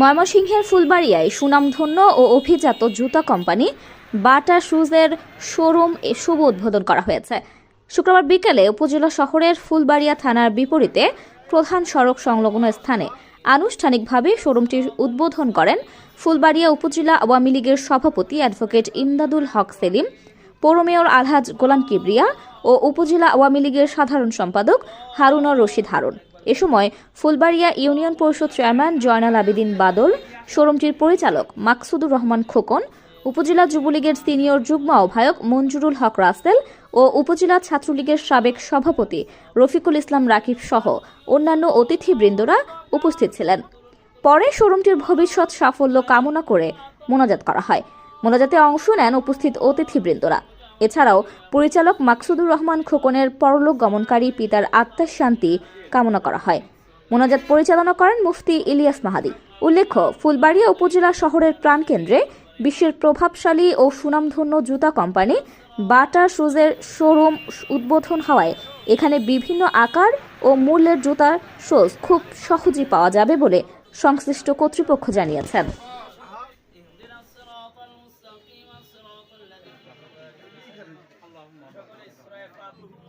ময়মনসিংহের ফুলবাড়িয়ায় সুনামধন্য ও অভিজাত জুতা কোম্পানি বাটা শুজের শোরুম শুভ উদ্বোধন করা হয়েছে। শুক্রবার বিকেলে উপজেলা শহরের ফুলবাড়িয়া থানার বিপরীতে প্রধান সড়ক সংলগ্ন স্থানে আনুষ্ঠানিকভাবে শোরুমটির উদ্বোধন করেন ফুলবাড়িয়া উপজেলা আওয়ামী লীগের সভাপতি অ্যাডভোকেট ইমদাদুল হক সেলিম, পৌর মেয়র আলহাজ গোলাম কিবরিয়া ও উপজেলা আওয়ামী লীগের সাধারণ সম্পাদক হারুনর রশিদ হারুন। এ সময় ফুলবাড়িয়া ইউনিয়ন পরিষদ চেয়ারম্যান জয়নাল আবেদিন বাদল, শোরুমটির পরিচালক মাকসুদুর রহমান খোকন, উপজেলা যুবলীগের সিনিয়র যুগ্ম আহ্বায়ক মঞ্জুরুল হক রাসেল ও উপজেলা ছাত্রলীগের সাবেক সভাপতি রফিকুল ইসলাম রাকিব সহ অন্যান্য অতিথিবৃন্দরা উপস্থিত ছিলেন। পরে শোরুমটির ভবিষ্যৎ সাফল্য কামনা করে মোনাজাত করা হয়। মোনাজাতে অংশ নেন উপস্থিত অতিথিবৃন্দরা। এছাড়াও পরিচালক মাকসুদুর রহমান খোকনের পরলোক গমনকারী পিতার আত্মার শান্তি কামনা করা হয়। মোনাজাত পরিচালনা করেন মুফতি ইলিয়াস মাহাদি। উল্লেখ্য, ফুলবাড়িয়া উপজেলা শহরের প্রাণকেন্দ্রে বিশ্বের প্রভাবশালী ও সুনামধন্য জুতা কোম্পানি বাটা শুজের শোরুম উদ্বোধন হওয়ায় এখানে বিভিন্ন আকার ও মূল্যের জুতার শোজ খুব সহজেই পাওয়া যাবে বলে সংশ্লিষ্ট কর্তৃপক্ষ জানিয়েছেন। contrato